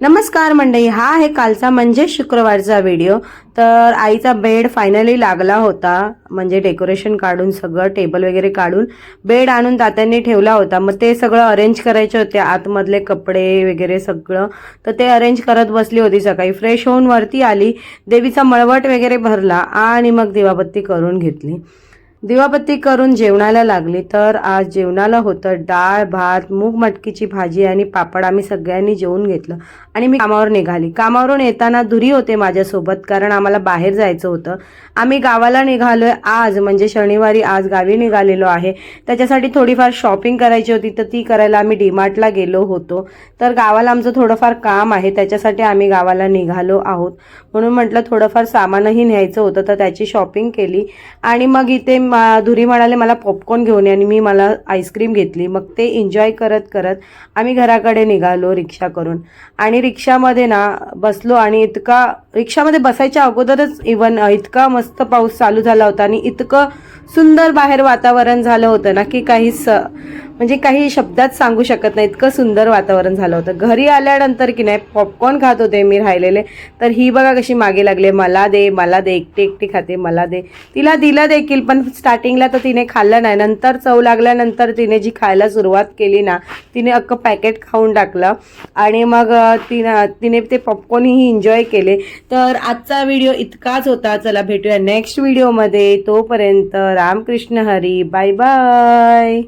नमस्कार मंडळी हा आहे कालचा म्हणजे शुक्रवारचा व्हिडिओ तर आईचा बेड फायनली लागला होता. म्हणजे डेकोरेशन काढून सगळं टेबल वगैरे काढून बेड आणून तात्यांनी ठेवला होता. मग ते सगळं अरेंज करायचे होते. आतमधले कपडे वगैरे सगळं. तर ते अरेंज करत बसली होती सकाळी. फ्रेश होऊन वरती आली. देवीचा मळवट वगैरे भरला आणि मग दिवाबत्ती करून घेतली. दिवाबत्ती करून जेवणाला लागली तर आज जेवणाला होतं डाळ भात मूग मटकीची भाजी आणि पापड आम्ही सगळ्यांनी जेवून घेतलं. आणि मी कामावर निघाली. कामावरून येताना धुरी होते माझ्यासोबत कारण आम्हाला बाहेर जायचं होतं. आम्ही गावाला निघालोय आज म्हणजे शनिवारी आज गावी निघालेलो आहे. त्याच्यासाठी थोडीफार शॉपिंग करायची होती तर ती करायला आम्ही डीमार्टला गेलो होतो. तर गावाला आमचं थोडंफार काम आहे त्याच्यासाठी आम्ही गावाला निघालो आहोत. म्हणून म्हटलं थोडंफार सामानही न्यायचं होतं तर त्याची शॉपिंग केली. आणि मग इथे मा- धुरी म्हणाले मला पॉपकॉर्न घेऊन ये. आणि मी मला आईस्क्रीम घेतली. मग ते एन्जॉय करत करत आम्ही घराकडे निघालो रिक्षा करून. आणि रिक्षामध्ये ना बसलो आणि इतका रिक्षामध्ये बसायच्या अगोदरच इवन इतका मस्त पाऊस चालू झाला होता. आणि इतकं सुंदर बाहेर वातावरण झालं होतं ना की काही स म्हणजे काही शब्दात सांगू शकत नाही. इतकं सुंदर वातावरण झालं होतं. घरी आल्यानंतर की नाही पॉपकॉर्न खात होते मी राहिलेले. तर ही बघा कशी मागे लागले मला दे मला दे एकटी एकटी खाते मला दे. तिला दिलं देखील पण स्टार्टिंगला तर तिने खाल्लं नाही. नंतर चव लागल्यानंतर तिने जी खायला सुरुवात केली ना तिने अख्खं पॅकेट खाऊन टाकलं. आणि मग तिनं तिने ते पॉपकॉर्नही एन्जॉय केले. तर आजचा व्हिडिओ इतकाच होता. चला भेटूया नेक्स्ट व्हिडिओमध्ये तोपर्यंत रामकृष्ण हरी. Bye bye